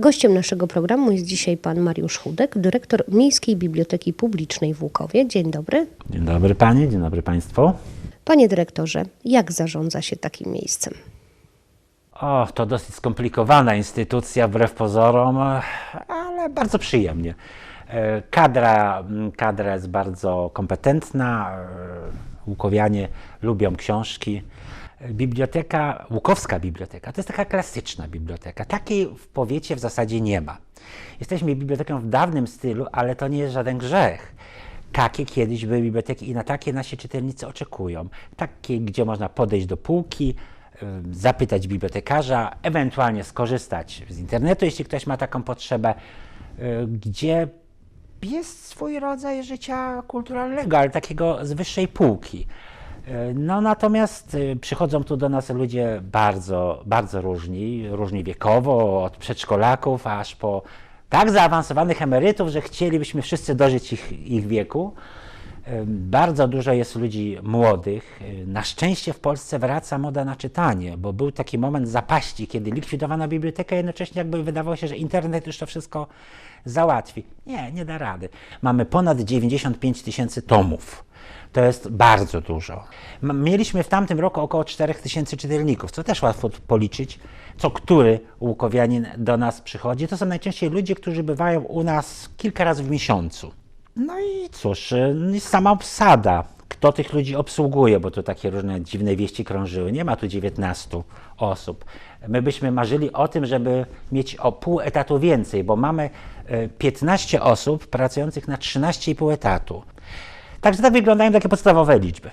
Gościem naszego programu jest dzisiaj pan Mariusz Chudek, dyrektor Miejskiej Biblioteki Publicznej w Łukowie. Dzień dobry. Dzień dobry Pani, dzień dobry Państwu. Panie dyrektorze, jak zarządza się takim miejscem? O, to dosyć skomplikowana instytucja, wbrew pozorom, ale bardzo przyjemnie. E, Kadra, kadra jest bardzo kompetentna, e, łukowianie lubią książki. E, Biblioteka, Łukowska Biblioteka, to jest taka klasyczna biblioteka. Takiej w powiecie w zasadzie nie ma. Jesteśmy biblioteką w dawnym stylu, ale to nie jest żaden grzech. Takie kiedyś były biblioteki i na takie nasi czytelnicy oczekują. Takie, gdzie można podejść do półki, zapytać bibliotekarza, ewentualnie skorzystać z internetu, jeśli ktoś ma taką potrzebę, y, gdzie jest swój rodzaj życia kulturalnego, ale takiego z wyższej półki. Y, No natomiast y, przychodzą tu do nas ludzie bardzo, bardzo różni, różni wiekowo, od przedszkolaków aż po tak zaawansowanych emerytów, że chcielibyśmy wszyscy dożyć ich, ich wieku. Y, Bardzo dużo jest ludzi młodych. Na szczęście w Polsce wraca moda na czytanie, bo był taki moment zapaści, kiedy likwidowano bibliotekę, jednocześnie jakby wydawało się, że internet już to wszystko załatwi. Nie, nie da rady. Mamy ponad 95 tysięcy tomów. To jest bardzo dużo. Mieliśmy w tamtym roku około 4 tysięcy czytelników, co też łatwo policzyć, co który łukowianin do nas przychodzi. To są najczęściej ludzie, którzy bywają u nas kilka razy w miesiącu. No i cóż, y, sama obsada. Kto tych ludzi obsługuje, bo tu takie różne dziwne wieści krążyły. Nie ma tu 19 osób. My byśmy marzyli o tym, żeby mieć o pół etatu więcej, bo mamy y, 15 osób pracujących na 13,5 etatu. Także tak wyglądają takie podstawowe liczby.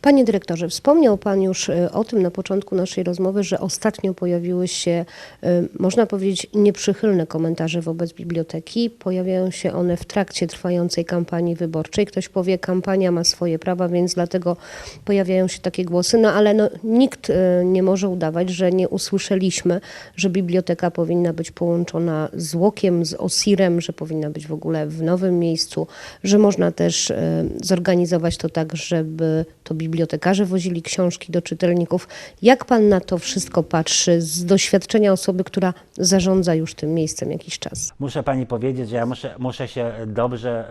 Panie dyrektorze, wspomniał Pan już y, o tym na początku naszej rozmowy, że ostatnio pojawiły się, y, można powiedzieć, nieprzychylne komentarze wobec biblioteki. Pojawiają się one w trakcie trwającej kampanii wyborczej. Ktoś powie, kampania ma swoje prawa, więc dlatego pojawiają się takie głosy. No ale no, nikt y, nie może udawać, że nie usłyszeliśmy, że biblioteka powinna być połączona z Łokiem, z Osirem, że powinna być w ogóle w nowym miejscu, że można też zorganizować to tak, żeby to bibliotekarze wozili książki do czytelników. Jak pan na to wszystko patrzy z doświadczenia osoby, która zarządza już tym miejscem jakiś czas? Muszę pani powiedzieć, że ja muszę, muszę się dobrze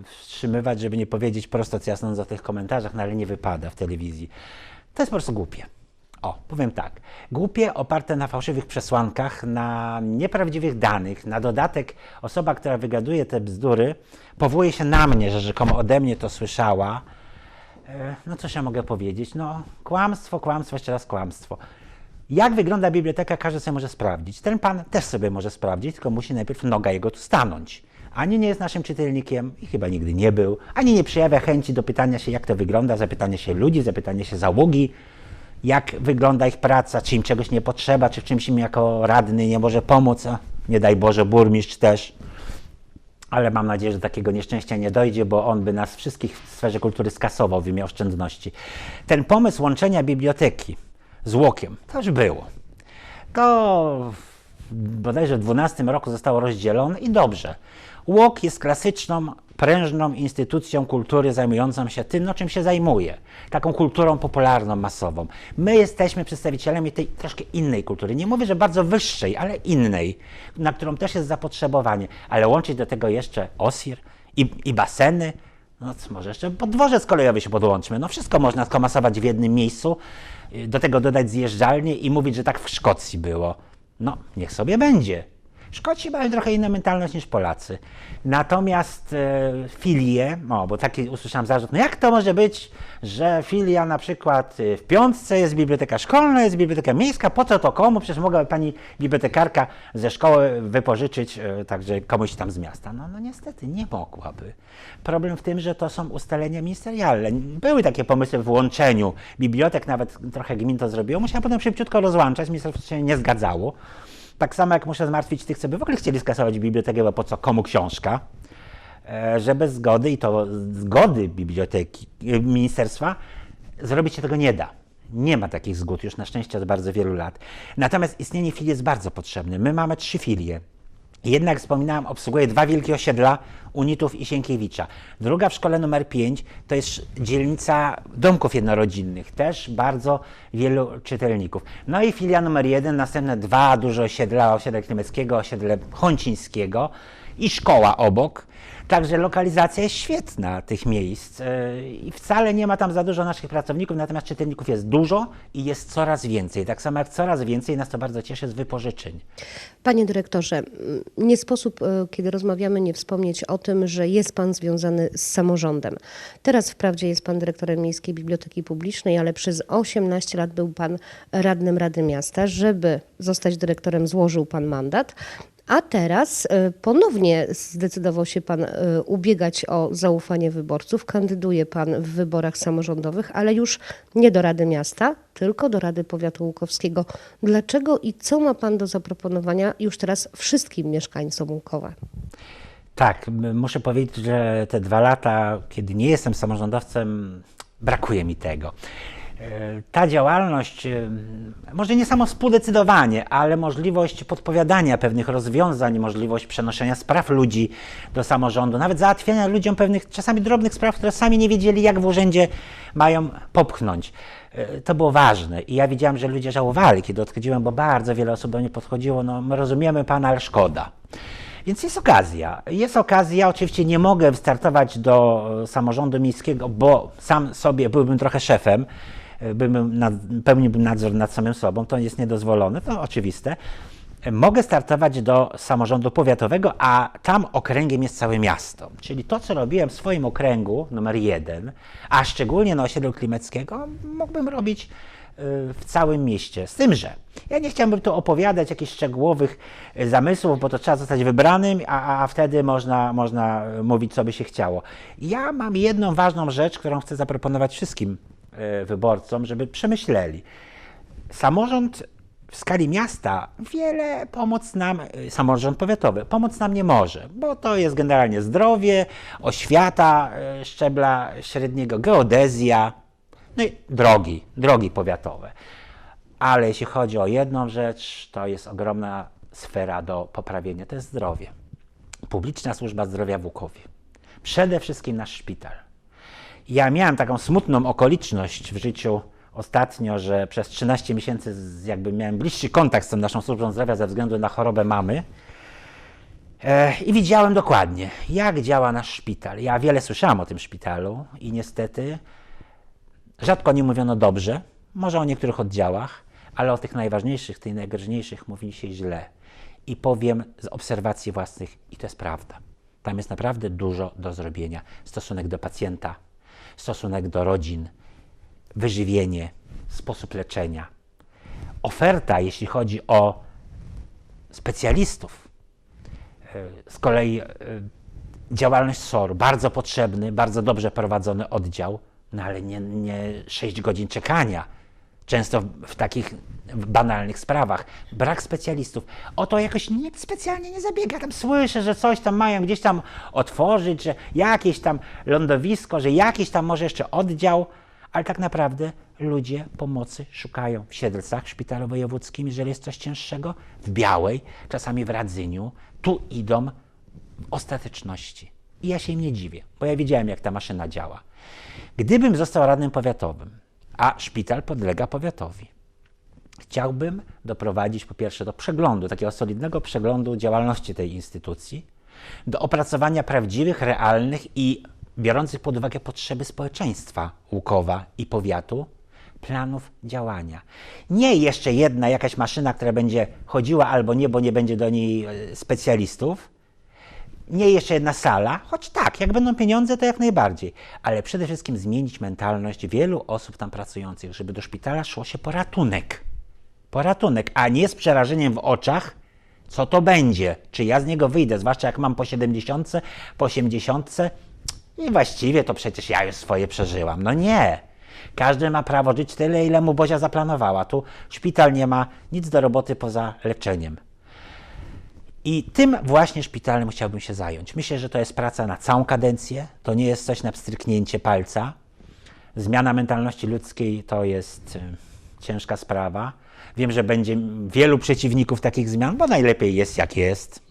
e, wstrzymywać, żeby nie powiedzieć prosto co ja sądzę o tych komentarzach, no ale nie wypada w telewizji. To jest po prostu głupie. O, powiem tak. Głupie, oparte na fałszywych przesłankach, na nieprawdziwych danych. Na dodatek osoba, która wygaduje te bzdury, powołuje się na mnie, że rzekomo ode mnie to słyszała. E, No cóż ja mogę powiedzieć? No kłamstwo, kłamstwo, jeszcze raz kłamstwo. Jak wygląda biblioteka, każdy sobie może sprawdzić. Ten pan też sobie może sprawdzić, tylko musi najpierw noga jego tu stanąć. Ani nie jest naszym czytelnikiem i chyba nigdy nie był, ani nie przejawia chęci do pytania się, jak to wygląda, zapytania się ludzi, zapytania się załogi, jak wygląda ich praca, czy im czegoś nie potrzeba, czy w czymś im jako radny nie może pomóc, a nie daj Boże, burmistrz też. Ale mam nadzieję, że takiego nieszczęścia nie dojdzie, bo on by nas wszystkich w sferze kultury skasował w imię oszczędności. Ten pomysł łączenia biblioteki z łokiem, to już było. To bodajże w 12 roku zostało rozdzielone i dobrze. Łok jest klasyczną, prężną instytucją kultury zajmującą się tym, no czym się zajmuje. Taką kulturą popularną, masową. My jesteśmy przedstawicielami tej troszkę innej kultury. Nie mówię, że bardzo wyższej, ale innej, na którą też jest zapotrzebowanie. Ale łączyć do tego jeszcze Osir i, i baseny, no może jeszcze podworzec kolejowy się podłączmy. No wszystko można skomasować w jednym miejscu, do tego dodać zjeżdżalnię i mówić, że tak w Szkocji było. No, niech sobie będzie. Szkoci mają trochę inną mentalność niż Polacy. Natomiast e, filie, o, bo taki usłyszałem zarzut, no jak to może być, że filia na przykład e, w piątce jest biblioteka szkolna, jest biblioteka miejska, po co to komu? Przecież mogłaby pani bibliotekarka ze szkoły wypożyczyć e, także komuś tam z miasta. No, no niestety nie mogłaby. Problem w tym, że to są ustalenia ministerialne. Były takie pomysły w łączeniu bibliotek, nawet trochę gmin to zrobiło. Musiała potem szybciutko rozłączać, ministerstwo się nie zgadzało. Tak samo jak muszę zmartwić tych, co by w ogóle chcieli skasować bibliotekę, bo po co komu książka, e, że bez zgody i to zgody biblioteki, e, ministerstwa, zrobić się tego nie da. Nie ma takich zgód już na szczęście od bardzo wielu lat. Natomiast istnienie filii jest bardzo potrzebne. My mamy trzy filie. Jednak wspominałem, obsługuje dwa wielkie osiedla Unitów i Sienkiewicza. Druga w szkole numer 5 to jest dzielnica domków jednorodzinnych, też bardzo wielu czytelników. No i filia numer 1, następne dwa duże osiedla, osiedle Klimeckiego, osiedle Chącińskiego i szkoła obok. Także lokalizacja jest świetna tych miejsc yy, i wcale nie ma tam za dużo naszych pracowników, natomiast czytelników jest dużo i jest coraz więcej. Tak samo jak coraz więcej, nas to bardzo cieszy, z wypożyczeń. Panie dyrektorze, nie sposób, e, kiedy rozmawiamy, nie wspomnieć o tym, że jest Pan związany z samorządem. Teraz wprawdzie jest Pan dyrektorem Miejskiej Biblioteki Publicznej, ale przez 18 lat był Pan radnym Rady Miasta. Żeby zostać dyrektorem, złożył Pan mandat. A teraz e, ponownie zdecydował się Pan e, ubiegać o zaufanie wyborców. Kandyduje Pan w wyborach samorządowych, ale już nie do Rady Miasta, tylko do Rady Powiatu Łukowskiego. Dlaczego i co ma Pan do zaproponowania już teraz wszystkim mieszkańcom Łukowa? Tak, muszę powiedzieć, że te dwa lata, kiedy nie jestem samorządowcem, brakuje mi tego. E, Ta działalność, e, może nie samo współdecydowanie, ale możliwość podpowiadania pewnych rozwiązań, możliwość przenoszenia spraw ludzi do samorządu, nawet załatwiania ludziom pewnych czasami drobnych spraw, które sami nie wiedzieli, jak w urzędzie mają popchnąć. E, To było ważne i ja widziałem, że ludzie żałowali, kiedy odchodziłem, bo bardzo wiele osób do mnie podchodziło, no my rozumiemy pana, ale szkoda. Więc jest okazja. Jest okazja, oczywiście nie mogę wystartować do samorządu miejskiego, bo sam sobie byłbym trochę szefem, byłbym nad, pełniłbym nadzór nad samym sobą, to jest niedozwolone, to oczywiste. Mogę startować do samorządu powiatowego, a tam okręgiem jest całe miasto. Czyli to, co robiłem w swoim okręgu numer jeden, a szczególnie na osiedlu Klimeckiego, mógłbym robić y, w całym mieście. Z tym, że ja nie chciałbym tu opowiadać jakichś szczegółowych y, zamysłów, bo to trzeba zostać wybranym, a, a wtedy można, można mówić, co by się chciało. Ja mam jedną ważną rzecz, którą chcę zaproponować wszystkim wyborcom, żeby przemyśleli. Samorząd w skali miasta wiele pomóc nam, y, samorząd powiatowy, pomóc nam nie może, bo to jest generalnie zdrowie, oświata y, szczebla średniego, geodezja, no i drogi, drogi powiatowe. Ale jeśli chodzi o jedną rzecz, to jest ogromna sfera do poprawienia, to jest zdrowie. Publiczna służba zdrowia w Łukowie. Przede wszystkim nasz szpital. Ja miałem taką smutną okoliczność w życiu ostatnio, że przez 13 miesięcy jakby miałem bliższy kontakt z tą naszą służbą zdrowia ze względu na chorobę mamy. E, I widziałem dokładnie, jak działa nasz szpital. Ja wiele słyszałem o tym szpitalu i niestety rzadko o nim mówiono dobrze, może o niektórych oddziałach, ale o tych najważniejszych, tych najgroźniejszych mówi się źle. I powiem z obserwacji własnych, i to jest prawda. Tam jest naprawdę dużo do zrobienia. Stosunek do pacjenta, stosunek do rodzin, wyżywienie, sposób leczenia. Oferta, jeśli chodzi o specjalistów, z kolei e, działalność SOR, bardzo potrzebny, bardzo dobrze prowadzony oddział, no ale nie, nie 6 godzin czekania. Często w, w takich banalnych sprawach. Brak specjalistów. O to jakoś nikt specjalnie nie zabiega. Tam słyszę, że coś tam mają gdzieś tam otworzyć, że jakieś tam lądowisko, że jakiś tam może jeszcze oddział, ale tak naprawdę ludzie pomocy szukają w Siedlcach, w szpitalu wojewódzkim, jeżeli jest coś cięższego, w Białej, czasami w Radzyniu. Tu idą ostateczności. I ja się im nie dziwię, bo ja wiedziałem, jak ta maszyna działa. Gdybym został radnym powiatowym, a szpital podlega powiatowi, chciałbym doprowadzić po pierwsze do przeglądu, takiego solidnego przeglądu działalności tej instytucji, do opracowania prawdziwych, realnych i biorących pod uwagę potrzeby społeczeństwa Łukowa i powiatu planów działania. Nie jeszcze jedna jakaś maszyna, która będzie chodziła albo nie, bo nie będzie do niej e, specjalistów, nie jeszcze jedna sala, choć tak, jak będą pieniądze, to jak najbardziej, ale przede wszystkim zmienić mentalność wielu osób tam pracujących, żeby do szpitala szło się po ratunek. Po ratunek, a nie z przerażeniem w oczach, co to będzie, czy ja z niego wyjdę, zwłaszcza jak mam po 70, po 80 i właściwie to przecież ja już swoje przeżyłam. No nie. Każdy ma prawo żyć tyle, ile mu Bozia zaplanowała. Tu szpital nie ma nic do roboty poza leczeniem. I tym właśnie szpitalem chciałbym się zająć. Myślę, że to jest praca na całą kadencję, to nie jest coś na pstryknięcie palca. Zmiana mentalności ludzkiej to jest y, ciężka sprawa. Wiem, że będzie wielu przeciwników takich zmian, bo najlepiej jest jak jest.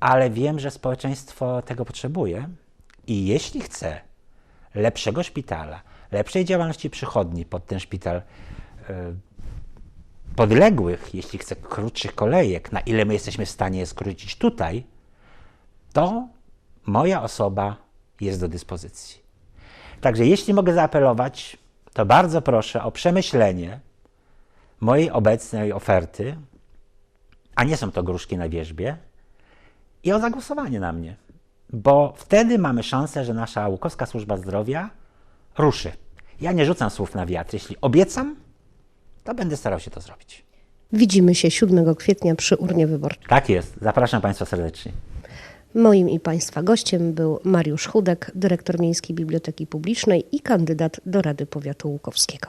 ale wiem, że społeczeństwo tego potrzebuje i jeśli chce lepszego szpitala, lepszej działalności przychodni pod ten szpital, y, podległych, jeśli chce krótszych kolejek, na ile my jesteśmy w stanie je skrócić tutaj, to moja osoba jest do dyspozycji. Także jeśli mogę zaapelować, to bardzo proszę o przemyślenie mojej obecnej oferty, a nie są to gruszki na wierzbie, i o zagłosowanie na mnie. Bo wtedy mamy szansę, że nasza Łukowska Służba Zdrowia ruszy. Ja nie rzucam słów na wiatr. Jeśli obiecam, to będę starał się to zrobić. Widzimy się 7 kwietnia przy urnie wyborczej. Tak jest. Zapraszam Państwa serdecznie. Moim i Państwa gościem był Mariusz Chudek, dyrektor Miejskiej Biblioteki Publicznej i kandydat do Rady Powiatu Łukowskiego.